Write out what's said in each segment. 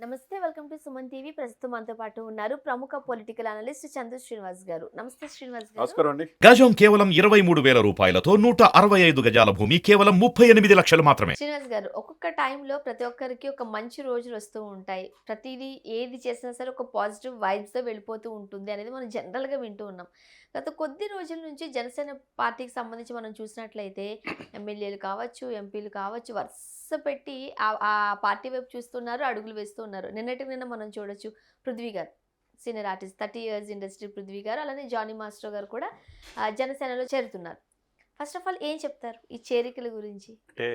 నమస్తే welcome to Suman TV. ప్రస్తుతం మనతో పాటు ఉన్నారు ప్రముఖ పొలిటికల్ అనలిస్ట్ చందు శ్రీనివాస్ గారు. నమస్తే శ్రీనివాస్ గారు. గజం కేవలం ఇరవై మూడు వేల రూపాయలతో నూట అరవై ఐదు గజాల భూమి కేవలం ముప్పై ఎనిమిది లక్షలు మాత్రమే. శ్రీనివాస్ గారు ఒక్కొక్క టైంలో ప్రతి ఒక్కరికి ఒక మంచి రోజులు వస్తూ ఉంటాయి. ప్రతిదీ ఏది చేసినా సరే ఒక పాజిటివ్ వైబ్స్తో వెళ్ళిపోతూ ఉంటుంది అనేది మనం జనరల్గా వింటూ ఉన్నాం. గత కొద్ది రోజుల నుంచి జనసేన పార్టీకి సంబంధించి మనం చూసినట్లయితే ఎమ్మెల్యేలు కావచ్చు ఎంపీలు కావచ్చు వరుస పెట్టి ఆ- ఆ పార్టీ వైపు చూస్తున్నారు అడుగులు వేస్తున్నారు నిన్నటికి నిన్న మనం చూడొచ్చు Prithvi garu senior artist thirty years industry Prithvi garu అలానే జానీ మాస్టర్ గారు కూడా జనసేనలో చేరుతున్నారు. ఫస్ట్ ఆఫ్ ఆల్ ఏం చెప్తారు ఈ చేరికల గురించి? అంటే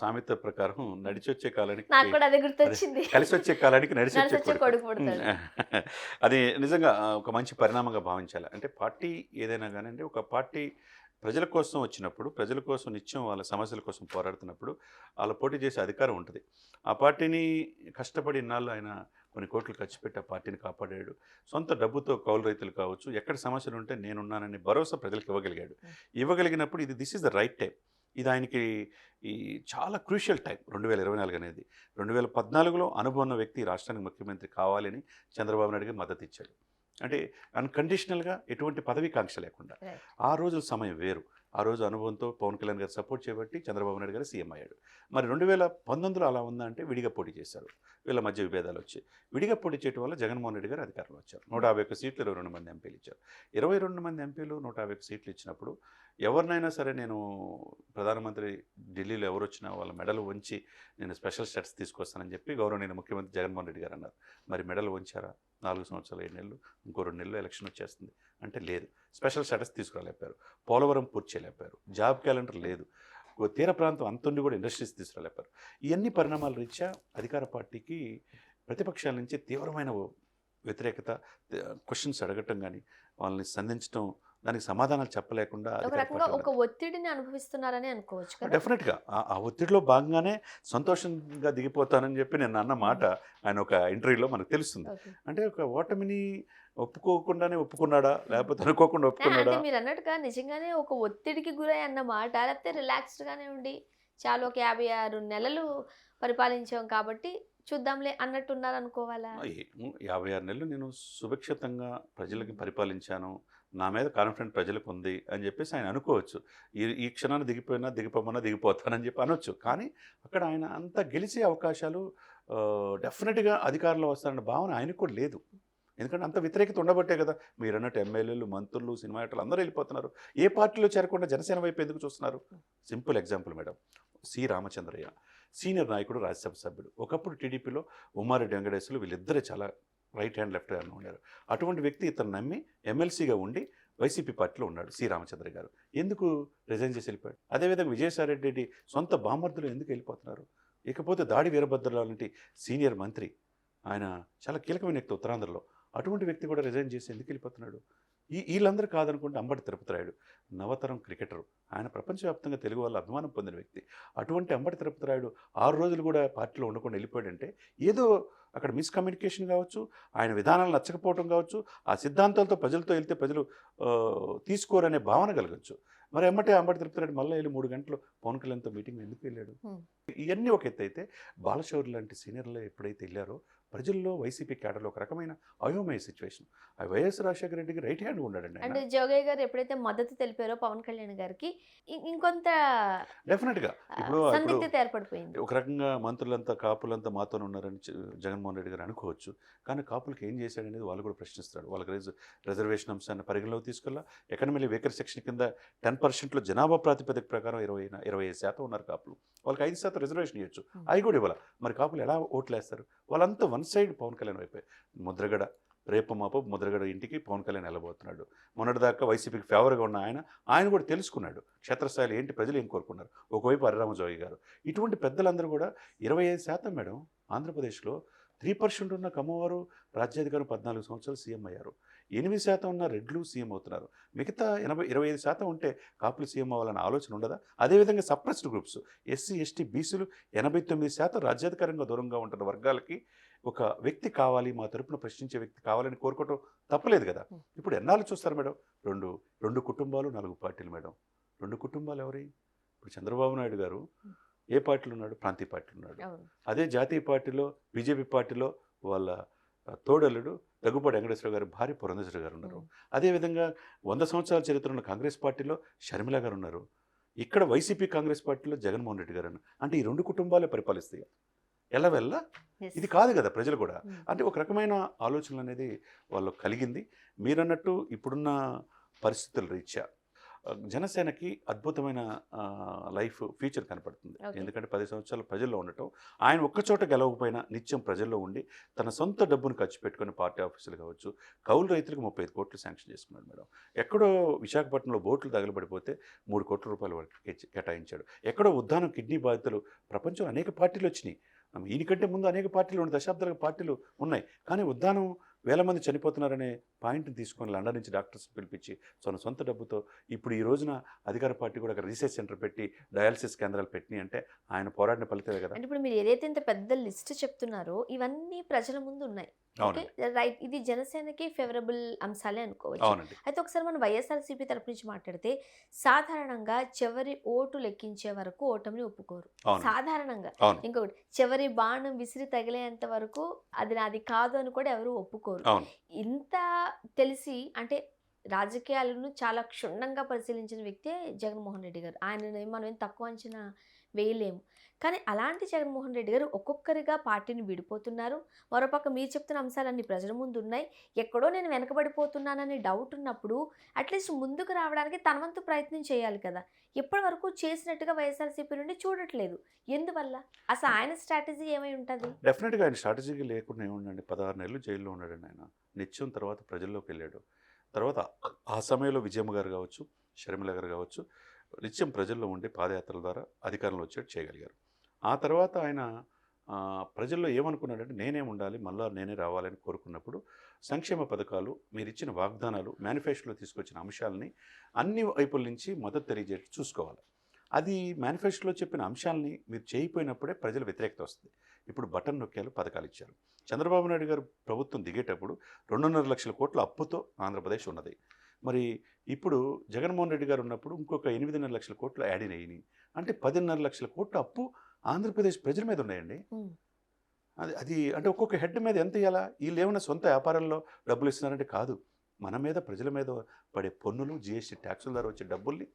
సామెత ప్రకారం నడిచి వచ్చే కాలానికి నాకు కూడా అదే గుర్తొచ్చింది. కలిసి వచ్చే కాలానికి నడిచి వచ్చే కొడుకు. అది నిజంగా ఒక మంచి పరిణామంగా భావించాలి. అంటే పార్టీ ఏదైనా కానీ అంటే ఒక పార్టీ ప్రజల కోసం వచ్చినప్పుడు ప్రజల కోసం నిత్యం వాళ్ళ సమస్యల కోసం పోరాడుతున్నప్పుడు వాళ్ళ పోటీ చేసే అధికారం ఉంటుంది. ఆ పార్టీని కష్టపడి ఇన్నాళ్ళు ఆయన కొన్ని కోట్లు ఖర్చు పెట్టి ఆ పార్టీని కాపాడాడు. సొంత డబ్బుతో కౌలు రైతులు కావచ్చు ఎక్కడ సమస్యలు ఉంటే నేనున్నానని భరోసా ప్రజలకు ఇవ్వగలిగాడు. ఇవ్వగలిగినప్పుడు ఇది this is the right time. ఇది ఆయనకి ఈ చాలా క్రూషియల్ టైం. రెండు వేల ఇరవై నాలుగు అనేది. రెండు వేల పద్నాలుగులో అనుభవం ఉన్న వ్యక్తి రాష్ట్రానికి ముఖ్యమంత్రి కావాలని చంద్రబాబు నాయుడు గారు మద్దతు ఇచ్చాడు. అంటే అన్కండిషనల్గా ఎటువంటి పదవీకాంక్ష లేకుండా. ఆ రోజుల సమయం వేరు. ఆ రోజు అనుభవంతో పవన్ కళ్యాణ్ గారు సపోర్ట్ చేయబట్టి చంద్రబాబు నాయుడు గారు సీఎం అయ్యాడు. మరి రెండు వేల పంతొమ్మిదిలో అలా ఉందా అంటే విడిగా పోటీ చేశారు. వీళ్ళ మధ్య విభేదాలు వచ్చాయి. విడిగా పోటీ చేయడం వల్ల జగన్మోహన్ రెడ్డి గారు అధికారంలో వచ్చారు. నూట యాభై ఒక్క సీట్లు ఇరవై రెండు మంది ఎంపీలు ఇచ్చారు. ఇరవై రెండు మంది ఎంపీలు నూట యాభై ఒక్క సీట్లు ఇచ్చినప్పుడు ఎవరినైనా సరే నేను ప్రధానమంత్రి ఢిల్లీలో ఎవరు వచ్చినా వాళ్ళ మెడలు వంచి నేను స్పెషల్ స్టేటస్ తీసుకొస్తానని చెప్పి గౌరవనీయ ముఖ్యమంత్రి జగన్మోహన్ రెడ్డి గారు అన్నారు. మరి మెడలు వంచారా? నాలుగు సంవత్సరాలు ఏడు నెలలు ఇంకో రెండు నెలలు ఎలక్షన్ వచ్చేస్తుంది. అంటే లేదు. Special status తీసుకురాలేపారు. పోలవరం పూర్తి చేయలేపారు. జాబ్ క్యాలెండర్ లేదు. తీర ప్రాంతం అంతుండి కూడా ఇండస్ట్రీస్ తీసుకురాలేపారు. ఇవన్నీ పరిణామాల రీత్యా అధికార పార్టీకి ప్రతిపక్షాల నుంచి తీవ్రమైన వ్యతిరేకత క్వశ్చన్స్ అడగటం కానీ వాళ్ళని సంధించడం దానికి సమాధానాలు చెప్పలేకుండా ఒక ఒత్తిడిని అనుభవిస్తున్నారని అనుకోవచ్చు కదా? డెఫినెట్గా. ఆ- ఒత్తిడిలో భాగంగానే సంతోషంగా దిగిపోతానని చెప్పి నేను అన్న మాట ఆయన ఒక ఇంటర్వ్యూలో మనకు తెలుస్తుంది. అంటే ఒక ఓటమిని ఒప్పుకోకుండానే ఒప్పుకున్నాడా? లేకపోతే అనుకోకుండా ఒప్పుకున్నాడా? మీరు అన్నట్టుగా నిజంగానే ఒక ఒత్తిడికి గురై అన్నమాట లేకపోతే రిలాక్స్డ్ గానే ఉండి చాలా ఒక యాభై ఆరు నెలలు పరిపాలించాం కాబట్టి చూద్దాంలే అన్నట్టు ఉన్నారు అనుకోవాలా ఏ- యాభై ఆరు నెలలు నేను సుభిక్షితంగా ప్రజలకి పరిపాలించాను. నా మీద కాన్ఫిడెంట్ ప్రజలకు ఉంది అని చెప్పేసి ఆయన అనుకోవచ్చు. ఈ ఈ క్షణాన్ని దిగిపోయినా దిగిపోమన్నా దిగిపోతానని చెప్పి అనొచ్చు. కానీ అక్కడ ఆయన అంత గెలిచే అవకాశాలు డెఫినెట్గా అధికారంలో వస్తారన్న భావన ఆయనకు కూడా లేదు. ఎందుకంటే అంత వ్యతిరేకత ఉండబట్టే కదా మీరు అన్నట్టు ఎమ్మెల్యేలు మంత్రులు సినిమా యాక్టర్లు అందరూ వెళ్ళిపోతున్నారు. ఏ పార్టీలో చేరకుండా జనసేన వైపు ఎందుకు చూస్తున్నారు? Simple example madam. C Ramachandraiah senior నాయకుడు రాజ్యసభ సభ్యుడు. ఒకప్పుడు టీడీపీలో ఉమ్మారెడ్డి వెంకటేశ్వర్లు వీళ్ళిద్దరే చాలా రైట్ హ్యాండ్ లెఫ్ట్ హ్యాండ్ ఉన్నారు. అటువంటి వ్యక్తి ఇతను నమ్మి ఎమ్మెల్సీగా ఉండి వైసీపీ పార్టీలో ఉన్నాడు సి. రామచంద్ర గారు. ఎందుకు రిజైన్ చేసి వెళ్ళిపోయాడు? అదేవిధంగా విజయసాయి రెడ్డి సొంత బామర్దులు ఎందుకు వెళ్ళిపోతున్నారు? ఇకపోతే దాడి వీరభద్రరావు లాంటి సీనియర్ మంత్రి ఆయన చాలా కీలకమైన వ్యక్తి ఉత్తరాంధ్రలో. అటువంటి వ్యక్తి కూడా రిజైన్ చేసి ఎందుకు వెళ్ళిపోతున్నాడు? ఈ వీళ్ళందరూ కాదనుకుంటే అంబటి తిరుపతి రాయుడు నవతరం క్రికెటరు. ఆయన ప్రపంచవ్యాప్తంగా తెలుగు వాళ్ళ అభిమానం పొందిన వ్యక్తి. అటువంటి అంబటి తిరుపతి రాయుడు ఆరు రోజులు కూడా పార్టీలో ఉండకుండా వెళ్ళిపోయాడంటే ఏదో అక్కడ మిస్కమ్యూనికేషన్ కావచ్చు ఆయన విధానాలు నచ్చకపోవడం కావచ్చు ఆ సిద్ధాంతాలతో ప్రజలతో వెళ్తే ప్రజలు తీసుకోరనే భావన కలగచ్చు. మరి ఎమ్మటే అంబటి తిరుపతి మళ్ళీ వెళ్ళి మూడు గంటలు పవన్ కళ్యాణ్తో మీటింగ్ ఎందుకు వెళ్ళాడు. ఇవన్నీ ఒక ఎత్తు అయితే బాలశౌరి లాంటి సీనియర్లు ఎప్పుడైతే వెళ్ళారో ప్రజల్లో వైసీపీ క్యాడర్లో ఒక రకమైన అయోమయ సిచ్యువేషన్. ఆ వైఎస్ రాజశేఖర రెడ్డికి రైట్ హ్యాండ్ ఉన్నాడండి అంటే జోగయ్య గారు ఎప్పుడైతే మద్దతు తెలిపారో పవన్ కళ్యాణ్ గారికి ఇంకొంత డెఫినెట్గా. ఇప్పుడు సందిగ్ధత ఏర్పడిపోయింది. ఒక రకంగా మంత్రులంతా కాపులంతా మాతోనే ఉన్నారని జగన్మోహన్ రెడ్డి గారు అనుకోవచ్చు. కానీ కాపులకు ఏం చేశాడనేది వాళ్ళు కూడా ప్రశ్నిస్తారు. వాళ్ళకి రిజ రిజర్వేషన్ అంశాన్ని పరిగణలోకి తీసుకెళ్ళా. ఎకనమీలో వేకర్ సెక్షన్ కింద టెన్ పర్సెంట్లో జనాభా ప్రాతిపదిక ప్రకారం ఇరవై ఇరవై ఐదు శాతం ఉన్నారు కాపులు. వాళ్ళకి ఐదు శాతం రిజర్వేషన్ ఇవ్వచ్చు. అవి కూడా ఇవ్వాలి? మరి కాపులు ఎలా ఓట్లు వేస్తారు వాళ్ళంతా వన్ సైడ్ పవన్ కళ్యాణ్ వైపే. ముద్రగడ రేపు మాపు ముద్రగడ ఇంటికి పవన్ కళ్యాణ్ వెళ్ళబోతున్నాడు. మొన్నటిదాకా వైసీపీకి ఫేవర్గా ఉన్న ఆయన ఆయన కూడా తెలుసుకున్నాడు. క్షేత్రస్థాయిలో ఏంటి ప్రజలు ఏం కోరుకున్నారు? ఒకవైపు హరిరామజోగి గారు. ఇటువంటి పెద్దలందరూ కూడా ఇరవై ఐదు శాతం మేడం ఆంధ్రప్రదేశ్లో త్రీ పర్సెంట్ ఉన్న కమ్మవారు రాజ్యాధికారం పద్నాలుగు సంవత్సరాలు సీఎం అయ్యారు. ఎనిమిది శాతం ఉన్న రెడ్లు సీఎం అవుతున్నారు. మిగతా ఎనభై ఇరవై ఐదు శాతం ఉంటే కాపులు సీఎం అవ్వాలన్న ఆలోచన ఉండదా? అదేవిధంగా సప్రెస్డ్ గ్రూప్స్ ఎస్సీ ఎస్టీ బీసీలు ఎనభై తొమ్మిది శాతం రాజ్యాధికారంగా దూరంగా ఉంటున్న వర్గాలకి ఒక వ్యక్తి కావాలి మా తరపున ప్రశ్నించే వ్యక్తి కావాలని కోరుకోవటం తప్పలేదు కదా. ఇప్పుడు ఎన్నాళ్ళు చూస్తారు మేడం? రెండు రెండు కుటుంబాలు నాలుగు పార్టీలు మేడం. రెండు కుటుంబాలు ఎవరి? ఇప్పుడు చంద్రబాబు నాయుడు గారు ఏ పార్టీలో ఉన్నాడు? ప్రాంతీయ పార్టీలో ఉన్నాడు. అదే జాతీయ పార్టీలో బీజేపీ పార్టీలో వాళ్ళ ఆ, తోడల్లుడు దగ్గుపాటి వెంకటేశ్వర గారు భార్య పురంధేశ్వర గారు ఉన్నారు. అదేవిధంగా వంద సంవత్సరాల చరిత్ర ఉన్న కాంగ్రెస్ పార్టీలో షర్మిల గారు ఉన్నారు. ఇక్కడ వైసీపీ కాంగ్రెస్ పార్టీలో జగన్మోహన్ రెడ్డి గారు అంటే ఈ రెండు కుటుంబాలే పరిపాలిస్తాయి. ఎలా వెళ్ళ. ఇది కాదు కదా ప్రజలు కూడా. ఉమ్. అంటే ఒక రకమైన ఆలోచనలు అనేది వాళ్ళు కలిగింది. మీరన్నట్టు ఇప్పుడున్న పరిస్థితుల రీత్యా జనసేనకి అద్భుతమైన లైఫ్ ఫ్యూచర్ కనపడుతుంది. ఎందుకంటే పది సంవత్సరాలు ప్రజల్లో ఉండటం ఆయన ఒక్కచోట గెలవకపోయినా నిత్యం ప్రజల్లో ఉండి తన సొంత డబ్బును ఖర్చు పెట్టుకుని పార్టీ ఆఫీసులు కావచ్చు కౌలు రైతులకు ముప్పై ఐదు కోట్లు శాంక్షన్ చేసుకున్నాడు మేడం. ఎక్కడో విశాఖపట్నంలో బోట్లు తగలబడిపోతే మూడు కోట్ల రూపాయల వరకు కేటాయించాడు. ఎక్కడో ఉద్దానం కిడ్నీ బాధితులు ప్రపంచంలో అనేక పార్టీలు వచ్చినాయి. ఈయనకంటే ముందు అనేక పార్టీలు ఉన్నాయి దశాబ్దాల పార్టీలు ఉన్నాయి. కానీ ఉద్దానం వేల మంది చనిపోతున్నారనే పాయింట్ని తీసుకొని లండన్ నుంచి డాక్టర్స్ పిలిపించి తన సొంత డబ్బుతో ఇప్పుడు ఈ రోజున అధికార పార్టీ కూడా అక్కడ రీసెర్చ్ సెంటర్ పెట్టి డయాలసిస్ కేంద్రాలు పెట్టినాయి అంటే ఆయన పోరాడిన ఫలితమే కదా. అంటే ఇప్పుడు మీరు ఏదైతే ఇంత పెద్ద లిస్ట్ చెప్తున్నారో ఇవన్నీ ప్రజల ముందు ఉన్నాయి. రైట్ ఇది జనసేనకి ఫేవరబుల్ అంశాలే అనుకోవచ్చు. అయితే ఒకసారి మనం వైఎస్ఆర్సీపీ తరపు నుంచి మాట్లాడితే సాధారణంగా చివరి ఓటు లెక్కించే వరకు ఓటమిని ఒప్పుకోరు. సాధారణంగా. ఇంకొకటి చివరి బాణం విసిరి తగిలేంత వరకు అది నాది కాదు అని కూడా ఎవరు ఒప్పుకోరు. ఇంత తెలిసి అంటే రాజకీయాలను చాలా క్షుణ్ణంగా పరిశీలించిన వ్యక్తే జగన్మోహన్ రెడ్డి గారు. ఆయనని మనం ఏం తక్కువ అంచనా వేయలేము. కానీ అలాంటి జగన్మోహన్ రెడ్డి గారు ఒక్కొక్కరిగా పార్టీని విడిపోతున్నారు. మరోపక్క మీరు చెప్తున్న అంశాలన్నీ ప్రజల ముందు ఉన్నాయి ఎక్కడో నేను వెనకబడిపోతున్నానని డౌట్ ఉన్నప్పుడు అట్లీస్ట్ ముందుకు రావడానికి తన వంతు ప్రయత్నం చేయాలి కదా. ఇప్పటి వరకు చేసినట్టుగా వైఎస్ఆర్సీపీ నుండి చూడట్లేదు. ఎందువల్ల? అసలు ఆయన స్ట్రాటజీ ఏమై ఉంటుంది? డెఫినెట్గా ఆయన స్ట్రాటజీకి లేకుండా ఏముండండి పదహారు నెలలు జైల్లో ఉన్నాడండి ఆయన. నిత్యం తర్వాత ప్రజల్లోకి వెళ్ళాడు. తర్వాత ఆ సమయంలో విజయమ్మ గారు కావచ్చు షర్మిల గారు కావచ్చు నిత్యం ప్రజల్లో ఉండే పాదయాత్రల ద్వారా అధికారంలో వచ్చేట్టు చేయగలిగారు. ఆ తర్వాత ఆయన ప్రజల్లో ఏమనుకున్నాడంటే నేనే ఉండాలి మళ్ళా నేనే రావాలని కోరుకున్నప్పుడు సంక్షేమ పథకాలు మీరు ఇచ్చిన వాగ్దానాలు మేనిఫెస్టోలో తీసుకొచ్చిన అంశాలని అన్ని వైపుల నుంచి మద్దతు తెలియజేసి చూసుకోవాలి. అది మేనిఫెస్టోలో చెప్పిన అంశాలని మీరు చేయకపోయినప్పుడే ప్రజల వ్యతిరేకత వస్తుంది. ఇప్పుడు బటన్ నొక్కాలు పథకాలు ఇచ్చారు. చంద్రబాబు నాయుడు గారు ప్రభుత్వం దిగేటప్పుడు రెండున్నర లక్షల కోట్ల అప్పుతో ఆంధ్రప్రదేశ్ ఉన్నది. మరి ఇప్పుడు జగన్మోహన్ రెడ్డి గారు ఉన్నప్పుడు ఇంకొక ఎనిమిదిన్నర లక్షల కోట్లు యాడ్ అయినాయి. అంటే పదిన్నర లక్షల కోట్ల అప్పు ఆంధ్రప్రదేశ్ ప్రజల మీద ఉన్నాయండి. అది అది అంటే ఒక్కొక్క హెడ్ మీద ఎంత ఇవ్వాలా వీళ్ళు ఏమైనా సొంత వ్యాపారంలో డబ్బులు ఇస్తున్నారంటే కాదు. మన మీద ప్రజల మీద పడే పన్నులు జిఎస్టీ ట్యాక్సుల ద్వారా వచ్చే డబ్బుల్ని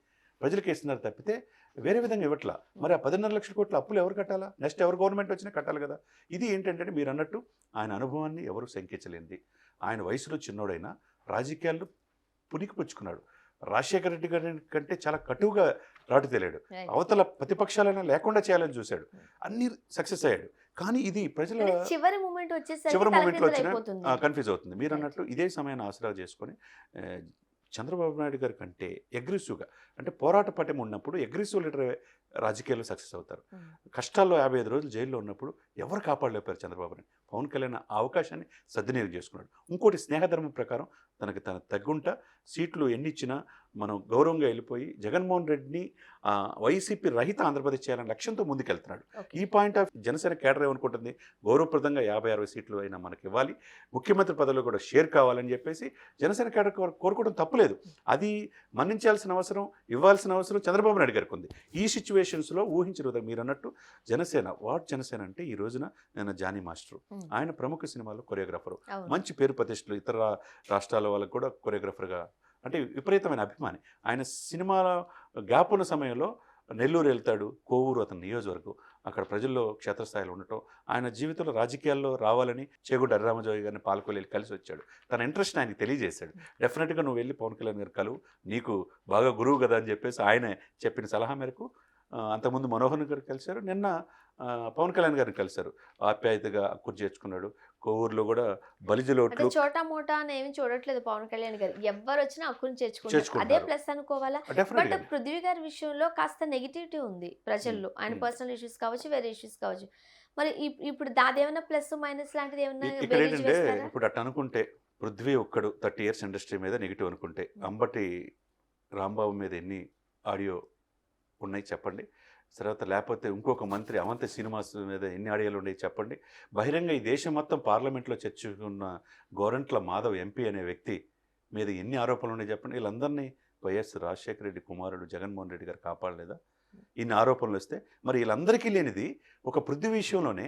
ప్రజలకి ఇస్తున్నారు తప్పితే వేరే విధంగా ఇవ్వట్లా. మరి ఆ పదిన్నర లక్షల కోట్ల అప్పులు ఎవరు కట్టాలా? నెక్స్ట్ ఎవరు గవర్నమెంట్ వచ్చినా కట్టాలి కదా. ఇది ఏంటంటే మీరు అన్నట్టు ఆయన అనుభవాన్ని ఎవరు శంకించలేనిది. ఆయన వయసులో చిన్నోడైనా రాజకీయాల్లో పునికి పుచ్చుకున్నాడు. రాజశేఖర రెడ్డి గారి కంటే చాలా కటువుగా రాటు తెలియాడు అవతల ప్రతిపక్షాలైనా లేకుండా చేయాలని చూశాడు. అన్ని సక్సెస్ అయ్యాడు. కానీ ఇది ప్రజల చివరి మూమెంట్ వచ్చేసరికి చివరి moment లో వచ్చిన-. కన్ఫ్యూజ్ అవుతుంది. మీరు అన్నట్టు ఇదే సమయాన్ని ఆసరా చేసుకొని చంద్రబాబు నాయుడు గారి కంటే అగ్రెసివ్గా అంటే పోరాట పటం ఉన్నప్పుడు అగ్రెసివ్ లీడర్ రాజకీయాల్లో సక్సెస్ అవుతారు. కష్టాల్లో యాభై ఐదు రోజులు జైల్లో ఉన్నప్పుడు ఎవరు కాపాడలేపారు చంద్రబాబుని? పవన్ కళ్యాణ్ ఆ అవకాశాన్ని సద్వినియోగం చేసుకున్నాడు. ఇంకోటి స్నేహధర్మం ప్రకారం తనకి తన తగ్గుంట సీట్లు ఎన్ని ఇచ్చినా మనం గౌరవంగా వెళ్ళిపోయి జగన్మోహన్ రెడ్డిని వైసీపీ రహిత ఆంధ్రప్రదేశ్ చేయాలనే లక్ష్యంతో ముందుకెళ్తున్నాడు. ఈ పాయింట్ ఆఫ్ జనసేన కేడర్ ఏమనుకుంటుంది? గౌరవప్రదంగా యాభై అరవై సీట్లు అయినా మనకి ఇవ్వాలి. ముఖ్యమంత్రి పదవిలో కూడా షేర్ కావాలని చెప్పేసి జనసేన కేడర్ కోరు- కోరుకోవడం తప్పులేదు. అది మన్నించాల్సిన అవసరం ఇవ్వాల్సిన అవసరం చంద్రబాబు నాయుడు గారికి ఉంది ఈ సిచ్యువేషన్స్లో ఊహించిన విధంగా మీరు అన్నట్టు జనసేన వాట్ జనసేన అంటే ఈ రోజున నేను జానీ మాస్టర్. ఆయన ప్రముఖ సినిమాలో కొరియోగ్రాఫర్. మంచి పేరు ప్రతిష్టలు ఇతర రాష్ట్రాల వాళ్ళకు కూడా కొరియోగ్రాఫర్గా అంటే విపరీతమైన అభిమాని. ఆయన సినిమా గ్యాప్ ఉన్న సమయంలో నెల్లూరు వెళ్తాడు కోవూరు అతని నియోజకవర్గం. అక్కడ ప్రజల్లో క్షేత్రస్థాయిలో ఉండటం. ఆయన జీవితంలో రాజకీయాల్లో రావాలని చేగుడ్డ హరిరామజోగి గారిని పాల్కొల్లి వెళ్ళి కలిసి వచ్చాడు. తన ఇంట్రెస్ట్ ఆయనకి తెలియజేశాడు. డెఫినెట్గా నువ్వు వెళ్ళి పవన్ కళ్యాణ్ గారు కలువు నీకు బాగా గురువు కదా అని చెప్పేసి ఆయన చెప్పిన సలహా మేరకు అంతకుముందు మనోహర్ గారు కలిశారు నిన్న పవన్ కళ్యాణ్ గారిని కలిశారు. ఆప్యాయతగా అక్కురు చేర్చుకున్నాడు. కోవూరులో కూడా బలిజల అంటే చోటా మోటా అని ఏమి చూడట్లేదు పవన్ కళ్యాణ్ గారు. ఎవరు వచ్చినా హక్కుని చేర్చుకుంటారు. అదే ప్లస్ అనుకోవాలా? బట్ పృథ్వీ గారి విషయంలో కాస్త నెగిటివిటీ ఉంది ప్రజల్లో. ఆయన. పర్సనల్ ఇష్యూస్ కావచ్చు వేరే ఇష్యూస్ కావచ్చు. మరి ఇప్- ఇప్పుడు దాదేమన్నా ప్లస్ మైనస్ లాంటిది ఏమన్నా ఏంటంటే? ఇప్పుడు అట్ట అనుకుంటే పృథ్వీ ఒక్కడు థర్టీ ఇయర్స్ ఇండస్ట్రీ మీద నెగిటివ్ అనుకుంటే అంబటి రాంబాబు మీద ఎన్ని ఆడియో ఉన్నాయి చెప్పండి. తర్వాత లేకపోతే ఇంకొక మంత్రి అవంత శ్రీనివాస్ మీద ఎన్ని ఆడియోలు ఉన్నాయి చెప్పండి. బహిరంగ ఈ దేశం మొత్తం పార్లమెంట్లో చర్చకున్న గోరంట్ల మాధవ్ ఎంపీ అనే వ్యక్తి మీద ఎన్ని ఆరోపణలు ఉన్నాయి చెప్పండి. వీళ్ళందరినీ వైఎస్ రాజశేఖర రెడ్డి కుమారుడు జగన్మోహన్ రెడ్డి గారు కాపాడలేదా? ఇన్ని ఆరోపణలు వస్తే మరి వీళ్ళందరికీ లేనిది ఒక పృథ్వీ విషయంలోనే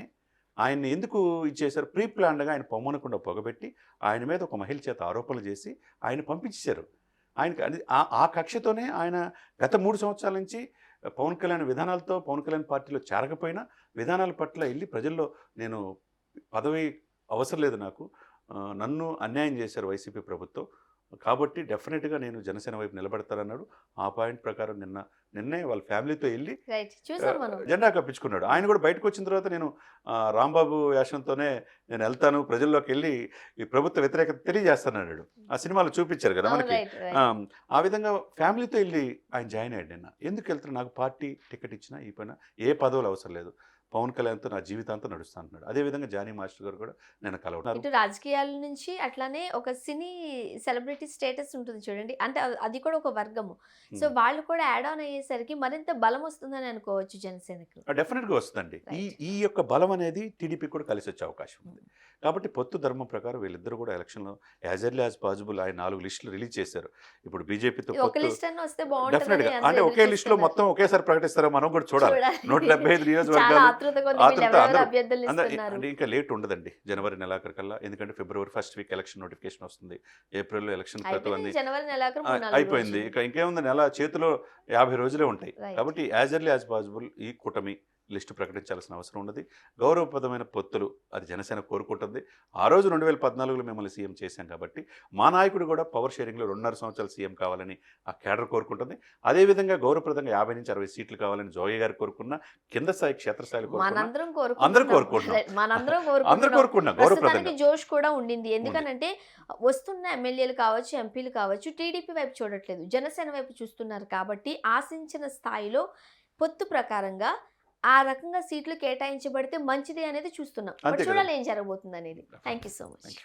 ఆయన్ని ఎందుకు ఇచ్చేశారు ప్రీ ప్లాన్డ్గా ఆయన పొమ్మనకుండా పొగబెట్టి ఆయన మీద ఒక మహిళ చేత ఆరోపణలు చేసి ఆయన పంపించేశారు. ఆయనకి అది ఆ- ఆ కక్షతోనే ఆయన గత మూడు సంవత్సరాల నుంచి పవన్ కళ్యాణ్ విధానాలతో పవన్ కళ్యాణ్ పార్టీలో చేరకపోయినా విధానాల పట్ల వెళ్ళి ప్రజల్లో నేను పదవి అవసరం లేదు నాకు. నన్ను అన్యాయం చేశారు వైసీపీ ప్రభుత్వం. కాబట్టి డెఫినెట్గా నేను జనసేన వైపు నిలబడతానన్నాడు. ఆ పాయింట్ ప్రకారం నిన్న నిన్నే వాళ్ళ ఫ్యామిలీతో వెళ్ళి జెండా కప్పించుకున్నాడు. ఆయన కూడా బయటకు వచ్చిన తర్వాత నేను రాంబాబు వేషంతోనే నేను వెళ్తాను ప్రజల్లోకి వెళ్ళి ఈ ప్రభుత్వ వ్యతిరేకత తెలియజేస్తానన్నాడు. ఆ సినిమాలో చూపించారు కదా మనకి. ఆ, ఆ విధంగా ఫ్యామిలీతో వెళ్ళి ఆయన జాయిన్ అయ్యాడు నిన్న. ఎందుకు వెళ్తున్నా? నాకు పార్టీ టికెట్ ఇచ్చినా ఈ పైన ఏ పదవులు అవసరం లేదు. పవన్ కళ్యాణ్తో నా జీవితాంతం నడుస్తా అంటున్నాడు. అదేవిధంగా జానీ మాస్టర్ గారు కూడా నేను ఇటు రాజకీయాల నుంచి అట్లానే ఒక సినీ సెలబ్రిటీ స్టేటస్ ఉంటుంది చూడండి. అంటే అది కూడా ఒక వర్గము. సో. వాళ్ళు కూడా యాడ్ ఆన్ అయ్యేసరికి మరింత బలం వస్తుందని అనుకోవచ్చు జనసేనకు. డెఫినెట్గా వస్తుందండి. ఈ. ఈ యొక్క బలం అనేది టీడీపీ కూడా కలిసి వచ్చే అవకాశం ఉంది. కాబట్టి పొత్తు ధర్మం ప్రకారం వీళ్ళిద్దరు కూడా ఎలక్షన్లో యాజ్ ఎర్లీ యాజ్ పాసిబుల్ ఆయన నాలుగు లిస్టులు రిలీజ్ చేశారు. ఇప్పుడు బీజేపీతో ఒక పొత్తు లిస్ట్ అన్న వస్తే డెఫినెట్గా బాగుంటుంది అంటే ఒకే లిస్ట్లో మొత్తం ఒకేసారి ప్రకటిస్తారో? మనం కూడా చూడాలి. నూట డెబ్బై ఐదు నియోజకవర్గాలు ఆతృత అంటే ఇంకా లేట్ ఉండదండి. జనవరి నెలాఖరికల్లా. ఎందుకంటే ఫిబ్రవరి ఫస్ట్ వీక్ ఎలక్షన్ నోటిఫికేషన్ వస్తుంది. ఏప్రిల్లో ఎలక్షన్ అయిపోయింది. ఇక ఇంకేముంది? నెల చేతిలో యాభై రోజులే ఉంటాయి. కాబట్టి యాజ్ ఎర్లీ యాజ్ పాసిబుల్ ఈ కూటమి లిస్టు ప్రకటించాల్సిన అవసరం ఉన్నది. గౌరవప్రదమైన పొత్తులు అది జనసేన కోరుకుంటుంది. ఆ రోజు రెండు వేల పద్నాలుగులో మిమ్మల్ని సీఎం చేశాం కాబట్టి మా నాయకుడు కూడా పవర్ షేరింగ్లో రెండున్నర సంవత్సరాలు సీఎం కావాలని ఆ కేడర్ కోరుకుంటుంది. అదేవిధంగా గౌరవప్రదంగా యాభై నుంచి అరవై సీట్లు కావాలని జోగి గారు కోరుకున్న కింద స్థాయి క్షేత్రస్థాయిలో అందరూ కోరుకుంటున్నాం. అందరు కోరుకున్నా గౌరవప్రదంగా. జోష్ కూడా ఉండింది. ఎందుకనంటే వస్తున్న ఎమ్మెల్యేలు కావచ్చు ఎంపీలు కావచ్చు టీడీపీ వైపు చూడట్లేదు. జనసేన వైపు చూస్తున్నారు కాబట్టి ఆశించిన స్థాయిలో పొత్తు ప్రకారంగా ఆ రకంగా సీట్లు కేటాయించబడితే మంచిది అనేది చూస్తున్నాం. చూడాలి ఏం జరగబోతుంది అనేది థ్యాంక్ యూ సో మచ్.